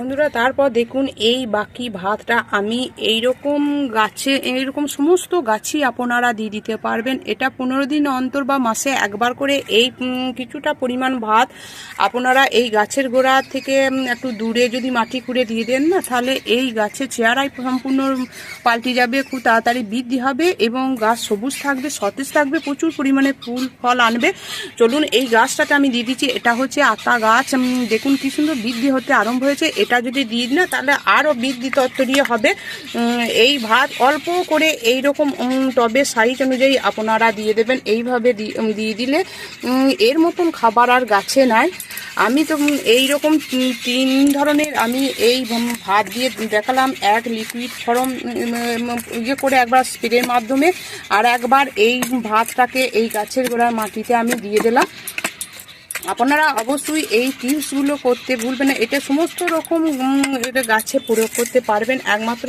বন্ধুরা, তারপর দেখুন এই বাকি ভাতটা। আমি এই রকম গাছে, এইরকম সমস্ত গাছই আপনারা দিয়ে দিতে পারবেন। এটা পনেরো দিন অন্তর বা মাসে একবার করে এই কিছুটা পরিমাণ ভাত আপনারা এই গাছের গোড়া থেকে একটু দূরে যদি মাটি খুঁড়ে দিয়ে দেন না, তাহলে এই গাছের চেয়ারাই সম্পূর্ণ পাল্টে যাবে, খুব তাড়াতাড়ি বৃদ্ধি হবে এবং গাছ সবুজ থাকবে, সতেজ থাকবে, প্রচুর পরিমাণে ফুল, ফল আনবে। চলুন এই গাছটাতে আমি দিয়ে দিচ্ছি। এটা হচ্ছে আতা গাছ। দেখুন কি সুন্দর বৃদ্ধি হতে আরম্ভ হয়েছে। এটা যদি দিই না, তাহলে আরও বৃদ্ধি তত্ত্বরীয় হবে। এই ভাত অল্প করে এই রকম টবে সাইজ অনুযায়ী আপনারা দিয়ে দেবেন। এইভাবে দিয়ে দিলে এর মতন খাবার আর গাছে নাই। আমি তো এই রকম তিন ধরনের আমি এই ভাত দিয়ে দেখালাম। এক লিকুইড ফরম ইয়ে করে একবার স্প্রের মাধ্যমে, আর একবার এই ভাতটাকে এই গাছের গোড়ার মাটিতে আমি দিয়ে দিলাম। আপনারা অবশ্যই এই টিপসগুলো করতে ভুলবেন না। এটা সমস্ত রকম এটা গাছে প্রয়োগ করতে পারবেন। একমাত্র